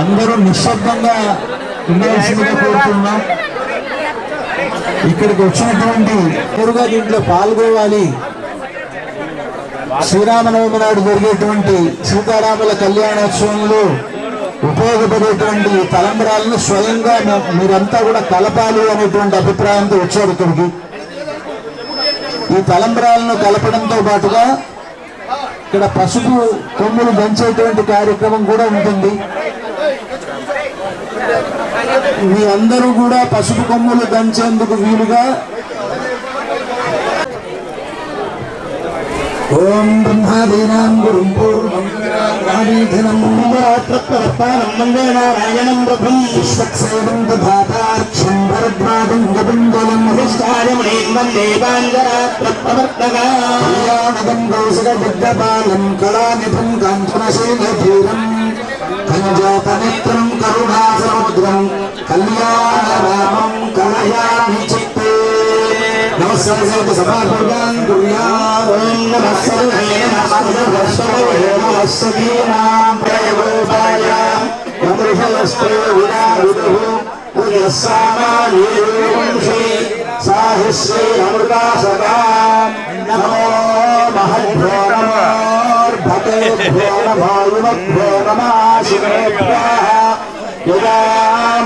అందరూ నిశ్శబ్దంగా ఉండాల్సిందిగా కోరుతున్నాం. ఇక్కడికి వచ్చినటువంటి నేరుగా దీంట్లో పాల్గొవాలి శ్రీరామనవమి నాడు జరిగేటువంటి సీతారాముల కళ్యాణోత్సవంలో ఉపయోగపడేటువంటి తలంబరాలను స్వయంగా మీరంతా కూడా కలపాలి అనేటువంటి అభిప్రాయంతో వచ్చారు ఇక్కడికి. ఈ తలంబరాలను కలపడంతో పాటుగా ఇక్కడ పసుపు కొమ్ములు దంచేటువంటి కార్యక్రమం కూడా ఉంటుంది. మీ అందరూ కూడా పసుపు కొమ్ములు దంచేందుకు వీలుగా ఓం బ్రహ్మాదీనాం గురుం పూర్వం ఆదిధినం రాత్రప్రవర్తానం వందే నారాయణం ప్రభుం విశ్వక్సేవం దధాతార్క్షం భరద్వాజం గదుంగలం హృష్టాయమునీం వందే పాంజరాత్రప్రవర్తగాయానగం కౌశిక బుద్ధపాలం కళానిధం కాంచనశీలధీరం కంజాతనేత్రం కరుణాసముద్రం కళ్యాణరామం కలయామి చిత్తే నమస్కారం సభాభర్గాన్ కుర్యాత్ ఓం నమః సర్వే నమః సర్వే నమః సకీనాం ప్రయోగాయ యమృషయస్తే వినారుదుః సాహిశ్రీ అమృతాసకా నమో మహద్భ్యో నమోర్భతేభ్యో నమాయుమభ్యో నమో నమః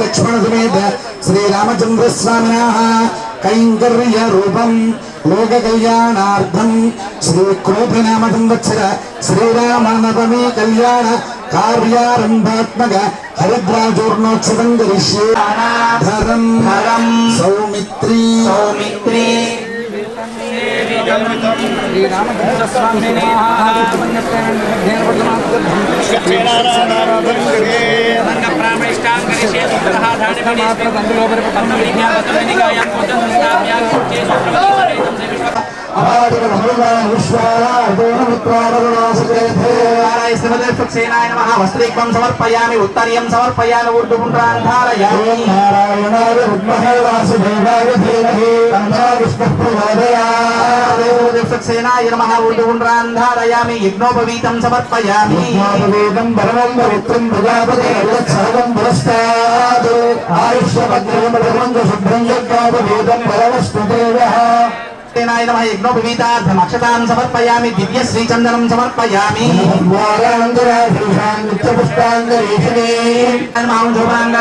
లక్ష్మణ సమేత శ్రీరామచంద్ర స్వామినః కైంకర్య రూపం లోక కళ్యాణార్థం శ్రీ క్రోధి నామ సంవత్సర శ్రీరామనవమి కళ్యాణ కార్యారంభాత్మక कार्यारम्भात्मक हरिद्राजोर्णोत्सवम् करिष्ये धरम् धरम् सौमित्री सौमित्री భగవాన్ సమర్పయామి ఉత్తర్యం సమర్పయామి ఊర్ధ్వపుండ్రాన్ ధారయామి నారాయణాయ విద్మహే వాసుదేవాయ ధీమహి తన్నో విష్ణుః ప్రచోదయాత్ దేవదేవసేనాయ నమః ఊర్ధ్వపుండ్రాన్ ధారయామి యజ్ఞోపవీతం సమర్పయామి. యజ్ఞోపవేదం పరమం పవిత్రం ప్రజాపతే సర్వం పురస్తాద్ ఆయుష్యభద్రం పరమం శుభ్రం నమః యజ్ఞోపవీతార్థం సమర్పయామి దివ్య శ్రీచందనం సమర్పయామి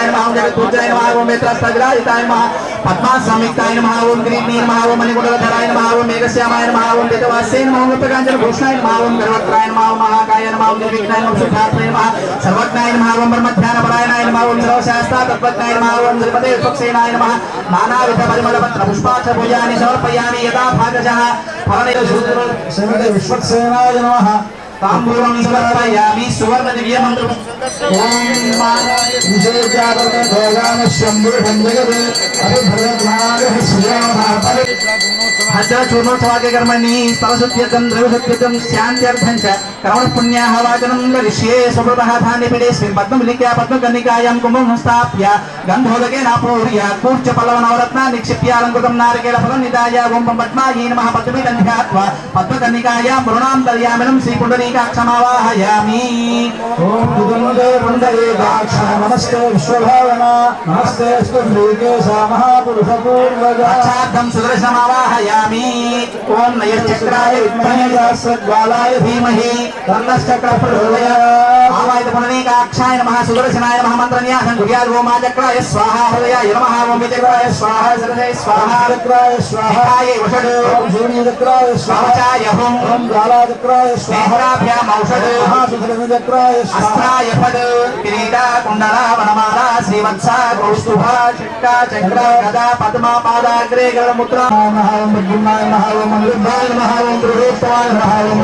నమః జగత్పూజాయ నమః నమః పద్మాసంయుక్తాయ నమః ఓం గ్రీణీ నమః ఓం మణికుండలధరాయ నమః ఓం మేఘశ్యామాయ నమః ఓం వేదవాస్యై నమః ఓం మహావం భూషణాయ నమః ఓం గర్వత్రాయ నమః ఓం మహాకాయ నమః ఓం నిర్విఘ్నాయ నమః శుద్ధాత్మయ నమః సర్వజ్ఞాయ నమః ఓం బ్రహ్మధ్యాన పరాయణాయ నమః సర్వశాస్త్ర తత్వజ్ఞాయ నమః శ్రీపదే స్వక్సేనాయ నమః నానావిధ పరిమళపత్ర పుష్పాక్ష పూజాని సమర్పయామి యథా భాగజ ఫలనిద శూద్ర శ్రీమతి విశ్వక్సేనాయ నమః. हाँ, तांबूलम समर्पयामि सुवर्ण दिव्य मंत्र ओम विजय जागत भगवान शंभु भंजगत अरे भरतनाग श्रीराम भापर हजा चूर्णोत्सवागे कर्मणि सरस्वत्यजं द्रवसत्यजं शान्त्यर्थं च రమణపుణ్యాహవాచనం లరిష్యే సుప్రభాధాన్యపీడేస్మిన్ పద్మమిలిక్యా పద్మకన్నికాయాం కుంభం సంస్థాప్య గంధోదకేనాపూర్య కూర్చ పల్లవ నవరత్న నిక్షిప్యాలంకృతం నారికేల ఫలం నిదాయ ఓంపం పద్మాయే నమః పద్మీతంధ్యాత్వ పద్మకన్నికాయాం వరుణాంతర్యామినం శ్రీపుండరీకాక్షమావాహయామి ఓం దుగంగే పుండరీకాక్ష నమస్తే విశ్వభావన నమస్తే అస్తు శ్రీకేశ మహాపురుష పూర్వజ సాధ్యం సుదర్శనమావాహయామి ఓం నయశ్చక్రాయ విద్మహే సద్వాలాయ ధీమహి ఆమాయుధపుణవేకాక్షాయ నమ సుదర్శనాయ నమ మంత్రన్యాసం గుర్యాద్ ఓ మాచక్రాయ స్వాహ హృదయాయ నమ ఓం విచక్రాయ స్వాహ సరసయ స్వాహ చక్రాయ స్వాహాయ వషడ్ ఓం సూర్యచక్రాయ స్వాహాయ హోం ఓం గాలాచక్రాయ స్వాహాభ్యాం ఔషడ్ మహాసుధరచక్రాయ అస్త్రాయ ఫడ్ కిరీటా కుండలా వనమాల శ్రీవత్స కౌస్తుభ షట్కా చక్ర గదా పద్మా పాదాగ్రే గణముద్ర మహావం మహావం మహావం మహావం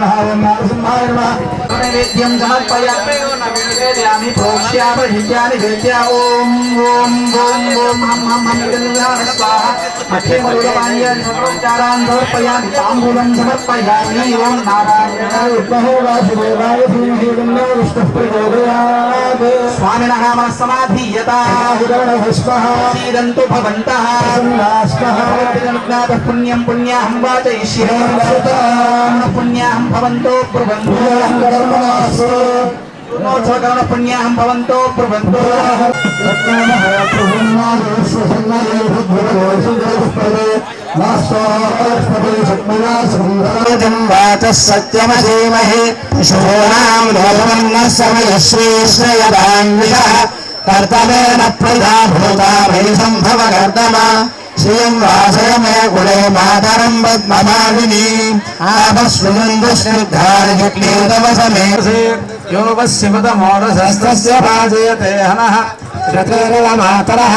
మహావం త్రిలోక్యమాయ నమః ఓం మధుసూయాయ నమః ఓం నరసింహాయ నమః నైవేద్యం సమర్పయామి నైవేద్యామి ప్రోక్ష్యామి హిత్యాని వేద్య ఓం ఓం ఓం ఓం హం హం హం గంగాన స్వాహ మధ్య మరుడపానీయాన్ని సర్వోపచారాన్ సమర్పయామి తాంబూలం సమర్పయామి ఓం నారాయణ విద్మహే వాసుదేవాయ ధీమహి తన్నో విష్ణుః ప్రచోదయాత్ స్వామినః మనస్సమాధీయత హిరణభస్మః సీదంతు वाचः सत्यमधीमहि पशूनां रोमन्नः मे कुले मातरं पद्मभागिनी आपस्वन्दुष्निर्धारयक्लेदवसमे यो वस्य पदमोरसस्तस्य पाजयते हनः रतरमातरः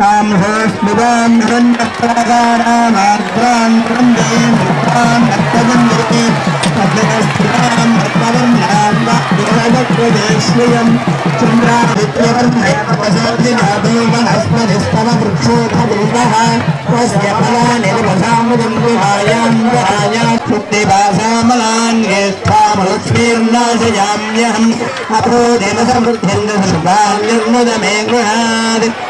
कामहोस्मृदान् निरन्नप्रकारामार्द्रान् वृन्देन् मुक्तान् हस्तगन्धे अग्नस्थिरान् हस्तवर्णान्वादेश्रियम् चन्द्रादित्यवर्णयवसर्जिनादेवहस्मधिस्तव वृक्षोधपूर्वः स्वस्य फलानिर्वधामृदम्बुभायाम् वरायात्युक्तिभासामलान् ज्येष्ठामलक्ष्मीर्नाशयाम्यहम् अपो देवसमृद्धिन्द्र सर्वान्यर्मुदमे गृहात्।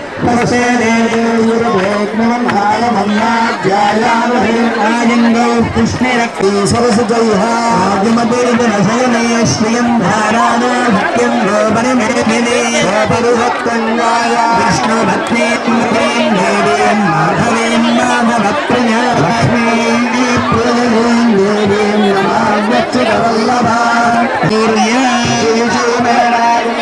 श्रियं धारानो भक्तिं गोपनिमेदिनेपरुभक्तङ्गाया विष्णुभक्तिं देवीं माधवीं माधवप्रिय लक्ष्मीं पुरदीं देवीं नमागच्छ वल्लभा दुर्या